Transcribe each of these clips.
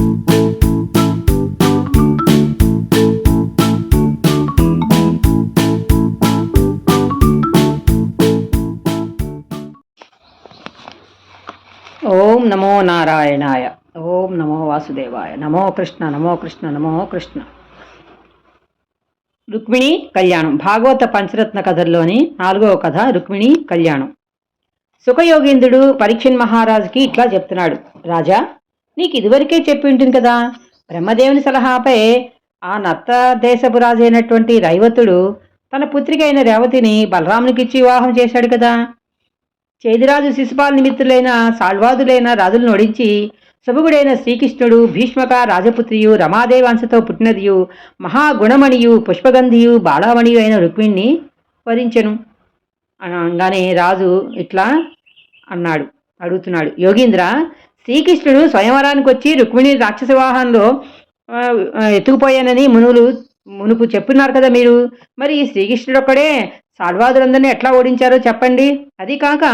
ఓం నమో నారాయణాయ. ఓం నమో వాసుదేవాయ. నమో కృష్ణ నమో కృష్ణ నమో కృష్ణ. రుక్మిణి కళ్యాణం. భాగవత పంచరత్న కథల్లోని నాలుగవ కథ రుక్మిణి కళ్యాణం. సుఖయోగేంద్రుడు పరీక్షన్ మహారాజుకి ఇట్లా చెప్తున్నాడు. రాజా నీకు ఇదివరకే చెప్పి ఉంటుంది కదా. బ్రహ్మదేవుని సలహాపై ఆ నత్త దేశపు రాజు అయినటువంటి రైవతుడు తన పుత్రిక అయిన రేవతిని బలరామునికిచ్చి వివాహం చేశాడు కదా. చేదిరాజు శిశుపాల నిమిత్తులైన సాల్వాదులైన రాజులను ఓడించి సబుగుడైన శ్రీకృష్ణుడు భీష్మక రాజపుత్రియు రమాదేవి అంశతో పుట్టినదియు మహాగుణమణియు పుష్పగంధియు బాలామణియు అయిన రుక్మిణ్ణి వరించెను. అనగానే రాజు ఇట్లా అన్నాడు అడుగుతున్నాడు యోగీంద్ర శ్రీకృష్ణుడు స్వయంవరానికి వచ్చి రుక్మిణి రాక్షస వాహనంలో ఎత్తుకుపోయానని మునులు మునుపు చెప్పున్నారు కదా మీరు. మరి శ్రీకృష్ణుడు ఒక్కడే సాల్వాదులందరినీ ఎట్లా ఓడించారో చెప్పండి. అది కాక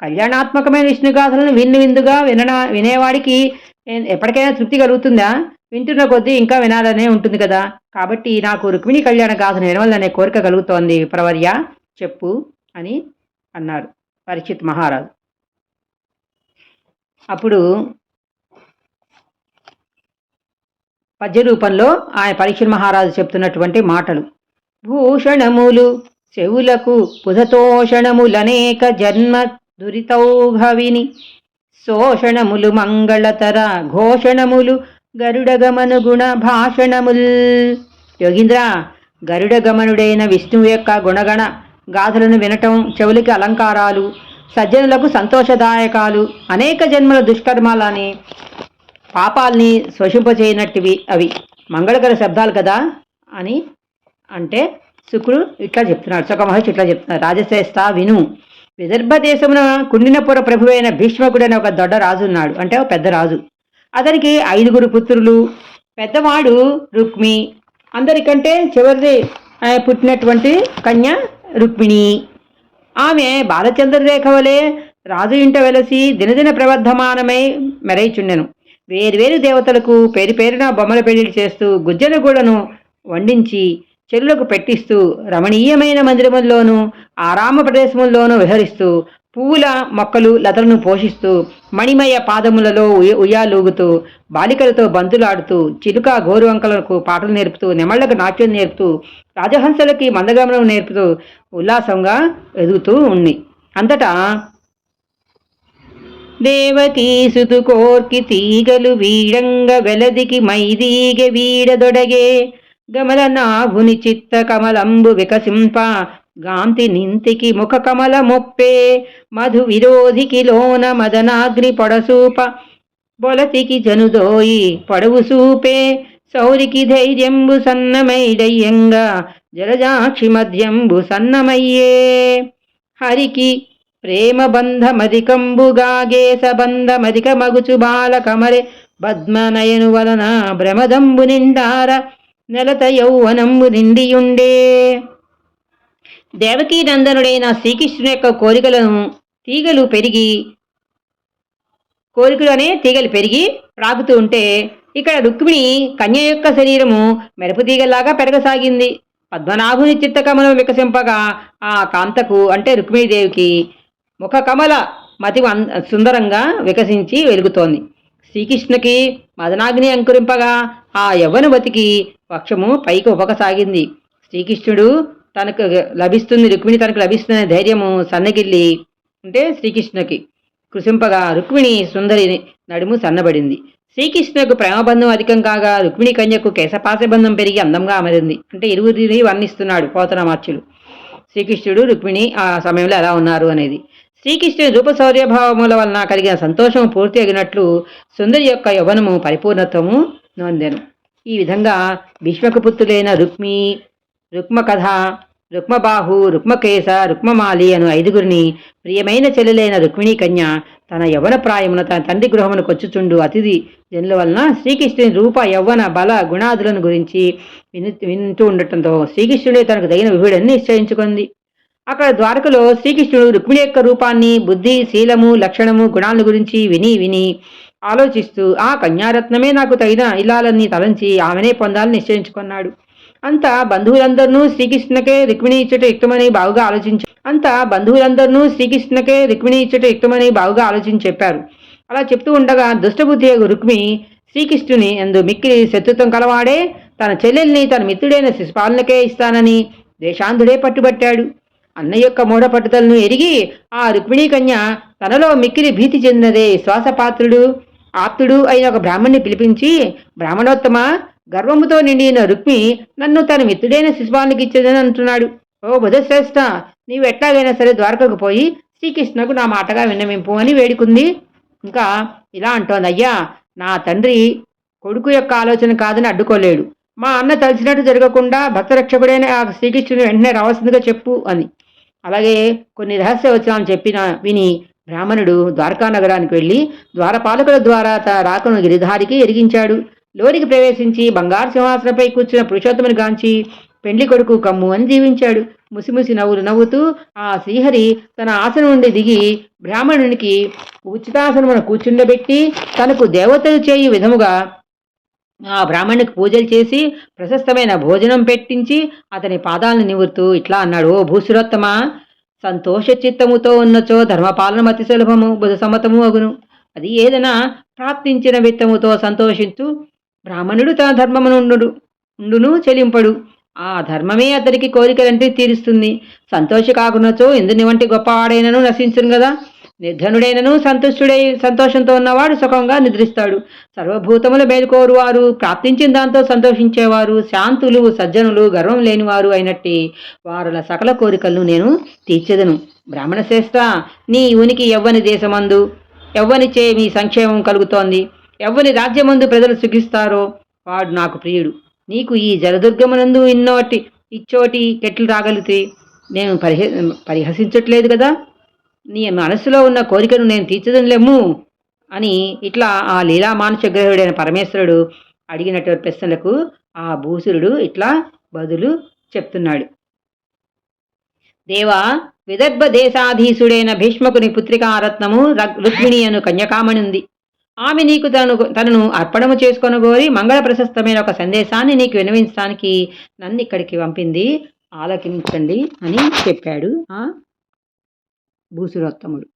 కళ్యాణాత్మకమైన విష్ణుగాథలను విన్ను విందుగా వినడా వినేవాడికి ఎప్పటికైనా తృప్తి కలుగుతుందా? వింటున్న కొద్దీ ఇంకా వినాలనే ఉంటుంది కదా. కాబట్టి నాకు రుక్మిణి కళ్యాణ గాథను వినవాలనే కోరిక కలుగుతోంది ప్రవర్య. చెప్పు అని అన్నారు పరిచిత్ మహారాజు. అప్పుడు పద్య రూపంలో ఆయన పరీక్ష మహారాజు చెప్తున్నటువంటి మాటలు. భూషణములు చెవులకు పుధతోషణములనేక జన్మ దురితౌఘవిని శోషణములు మంగళతర ఘోషణములు గరుడగమను గుణ భాషణముల్. యోగీంద్ర గరుడగమనుడైన విష్ణువు యొక్క గుణగణ గాథలను వినటం చెవులకి అలంకారాలు సజ్జనులకు సంతోషదాయకాలు. అనేక జన్మల దుష్కర్మాలని పాపాల్ని శోషింపచేయనట్టువి అవి. మంగళకర శబ్దాలు కదా అని అంటే శుక్రుడు ఇట్లా చెప్తున్నాడు సుఖ మహర్షి ఇట్లా చెప్తున్నాడు. రాజశ్రేష్ట విను. విదర్భ దేశమున కుండినపుర ప్రభువైన భీష్మకుడు అనే ఒక దొడ్డ రాజు ఉన్నాడు. అంటే ఒక పెద్ద రాజు. అతనికి ఐదుగురు పుత్రులు. పెద్దవాడు రుక్మి. అందరికంటే చివరిది పుట్టినటువంటి కన్య రుక్మిణి. ఆమె బాలచంద్రరేఖ వలె రాజు ఇంట వెలసి దినదిన ప్రవర్ధమానమై మెరైచుండెను. వేరువేరు దేవతలకు పేరు పేరున బొమ్మల పెళ్ళి చేస్తూ గుజ్జనగూడను వండించి చెల్లులకు పెట్టిస్తూ రమణీయమైన మందిరముల్లోనూ ఆరామ ప్రదేశముల్లోనూ విహరిస్తూ పువ్వుల మొక్కలు లతలను పోషిస్తూ మణిమయ పాదములలో ఉయ్యాలూగుతూ బాలికలతో బంతులాడుతూ చిలుక గోరువంకలకు పాటలు నేర్పుతూ నెమళ్ళకు నాట్యం నేర్పుతూ రాజహంసలకి మందగమనం నేర్పుతూ ఉల్లాసంగా ఎదుగుతూ ఉంది అంతటా దేవతీసుతు కోర్కి తీగలు వీడంగ వెలదికి మైదీగ వీడదొడగే గమలనాభుని చిత్త కమలంబు వికసింప. గాంతి నింతికి ముఖ కమల మొప్పే. మధు విరోధికి లోన మదనాగ్ని పొడసూప. బొలతికి జనుదోయి పొడవు సూపే. సౌరికి ధైర్యంబు సన్నమైడయ్యంగా. జలజాక్షి మధ్యంబు సన్నమయ్యే. హరికి ప్రేమ బంధమధికంబుగాగేస బంధమధిక మగుచు బాల కమరె పద్మనయను వలన భ్రమదంబు నిండార. నెలత యౌవనంబు నిండియుండే. దేవకీ నందనుడైన శ్రీకృష్ణుని యొక్క కోరికలను తీగలు పెరిగి కోరికలు అనే తీగలు పెరిగి ప్రాగుతూ ఉంటే ఇక్కడ రుక్మిణి కన్య యొక్క శరీరము మెరుపు తీగలాగా పెరగసాగింది. పద్మనాభుని చిత్తకమలం వికసింపగా ఆ కాంతకు అంటే రుక్మిణీదేవికి ముఖ కమల మతి సుందరంగా వికసించి వెలుగుతోంది. శ్రీకృష్ణుకి మదనాగ్ని అంకురింపగా ఆ యవ్వనవతికి పక్షము పైకి ఉపకసాగింది శ్రీకృష్ణుడు తనకు లభిస్తుంది రుక్మిణి తనకు లభిస్తున్న ధైర్యము సన్నగిల్లి అంటే శ్రీకృష్ణుకి కృషింపగా రుక్మిణి సుందరి నడుము సన్నబడింది. శ్రీకృష్ణుకు ప్రేమబంధం అధికం కాగా రుక్మిణి కన్యకు కేశపాశబంధం పెరిగి అందంగా అమరింది. అంటే ఇరువురిని వర్ణిస్తున్నాడు పోతనామార్చులు శ్రీకృష్ణుడు రుక్మిణి ఆ సమయంలో ఎలా ఉన్నారు అనేది. శ్రీకృష్ణుని రూప శౌర్యభావముల వలన కలిగిన సంతోషం పూర్తి అగినట్లు సుందరి యొక్క యవనము పరిపూర్ణత్వము నొందెను. ఈ విధంగా భీష్మకపుత్రులైన రుక్మి రుక్మకథ రుక్మబాహు రుక్మకేశ రుక్మమాలి అను ఐదుగురిని ప్రియమైన చెల్లెలైన రుక్మిణీ కన్య తన యవ్వన ప్రాయమున తన తండ్రి గృహమును కొచ్చుచుండు అతిథి. జనుల వలన శ్రీకృష్ణుని రూప యవ్వన బల గుణాదులను గురించి విని వింటూ ఉండటంతో శ్రీకృష్ణుడే తనకు తగిన విభుడని నిశ్చయించుకుంది. అక్కడ ద్వారకలో శ్రీకృష్ణుడు రుక్మిణి యొక్క రూపాన్ని బుద్ధి శీలము లక్షణము గుణాలను గురించి విని విని ఆలోచిస్తూ ఆ కన్యారత్నమే నాకు తగిన ఇలాలన్నీ తలంచి ఆమెనే పొందాలని నిశ్చయించుకున్నాడు. అంతా బంధువులందరినూ శ్రీకృష్ణకే రుక్మిణి ఇచ్చట యుక్తమని బావుగా ఆలోచించి అంతా బంధువులందరినూ శ్రీకృష్ణకే రుక్మిణి ఇచ్చట యుక్తమని బావుగా ఆలోచించి చెప్పారు. అలా చెప్తూ ఉండగా దుష్టబుద్ధి రుక్మి శ్రీకృష్ణుని ఎందు మిక్కిలి శత్రుత్వం కలవాడే తన చెల్లెల్ని తన మిత్రుడైన శిశుపాలనకే ఇస్తానని దేశాంధుడే పట్టుబట్టాడు. అన్న యొక్క మూఢ పట్టుదలను ఎరిగి ఆ రుక్మిణీ కన్య తనలో మిక్కిలి భీతి చెందినదే శ్వాసపాత్రుడు. ఆప్తుడు అయిన ఒక బ్రాహ్మణ్ణి పిలిపించి బ్రాహ్మణోత్తమ గర్వముతో నిండిన రుక్మి నన్ను తన మిత్రుడైన శిశువానికి ఇచ్చేదని అంటున్నాడు. ఓ బుధశ్రేష్ఠ నీవు ఎట్లాగైనా సరే ద్వారకకు పోయి శ్రీకృష్ణకు నా మాటగా విన్నవింపు అని వేడుకుంది. ఇంకా ఇలా అంటోంది అయ్యా నా తండ్రి కొడుకు యొక్క ఆలోచన కాదని అడ్డుకోలేడు. మా అన్న తలిచినట్టు జరగకుండా భక్తరక్షకుడైన ఆ శ్రీకృష్ణుని వెంటనే రావాల్సిందిగా చెప్పు అని. అలాగే కొన్ని రహస్య వచనాలు చెప్పిన విని బ్రాహ్మణుడు ద్వారకా నగరానికి వెళ్ళి ద్వారపాలకుల ద్వారా తన రాకను గిరిధారికి ఎరిగించాడు. లోనికి ప్రవేశించి బంగారు సింహాసనపై కూర్చున్న పురుషోత్తముని గాంచి పెండ్లి కొడుకు కమ్ము అని దీవించాడు. ముసిముసి నవ్వులు నవ్వుతూ ఆ శ్రీహరి తన ఆసనం నుండి దిగి బ్రాహ్మణునికి ఉచితాసనమును కూర్చుండబెట్టి తనకు దేవతలు చేయు విధముగా ఆ బ్రాహ్మణునికి పూజలు చేసి ప్రశస్తమైన భోజనం పెట్టించి అతని పాదాలను నివురుతూ ఇట్లా అన్నాడు ఓ భూసురోత్తమ సంతోష చిత్తముతో ఉన్నచో ధర్మపాలన అతి సులభము బుధ సమ్మతము అగును. అది ఏదైనా ప్రాప్తించిన విత్తముతో సంతోషించు బ్రాహ్మణుడు తన ధర్మమునుండు ఉండును చెలింపడు. ఆ ధర్మమే అతడికి కోరికలంటే తీరుస్తుంది. సంతోష కాకున్నచో ఇందుని వంటి గొప్పవాడైనను నశించును కదా నిర్ధనుడైనను సంతుష్టుడై సంతోషంతో ఉన్నవాడు సుఖంగా నిద్రిస్తాడు. సర్వభూతములు మేలుకోరు వారు ప్రాప్తించిన దాంతో సంతోషించేవారు శాంతులు సజ్జనులు గర్వం లేనివారు అయినట్టి వారుల సకల కోరికలను నేను తీర్చెదను. బ్రాహ్మణ శ్రేష్ట నీ ఉనికి ఎవ్వని దేశమందు ఎవ్వనిచే మీ సంక్షేమం కలుగుతోంది. ఎవ్వని రాజ్యమందు ప్రజలు సుఖిస్తారో వాడు నాకు ప్రియుడు. నీకు ఈ జలదుర్గమునందు ఇన్నోటి ఇచ్చోటి కెట్లు రాగలిగితే నేను పరిహ పరిహసించట్లేదు కదా? నీ మనసులో ఉన్న కోరికను నేను తీర్చదనలేము అని ఇట్లా ఆ లీలా మానుషగ్రహుడైన పరమేశ్వరుడు అడిగినటువంటి ప్రశ్నలకు ఆ భూసురుడు ఇట్లా బదులు చెప్తున్నాడు. దేవా విదర్భ దేశాధీశుడైన భీష్మకుని పుత్రికారత్నము రుక్మిణి అను కన్యకామణి ఉంది ఆమె నీకు తను తనను అర్పణము చేసుకొనగోరి మంగళ ప్రశస్తమైన ఒక సందేశాన్ని నీకు వినవించడానికి నన్ను ఇక్కడికి పంపింది. ఆలకించండి అని చెప్పాడు. ఆ భూసురత్తములు.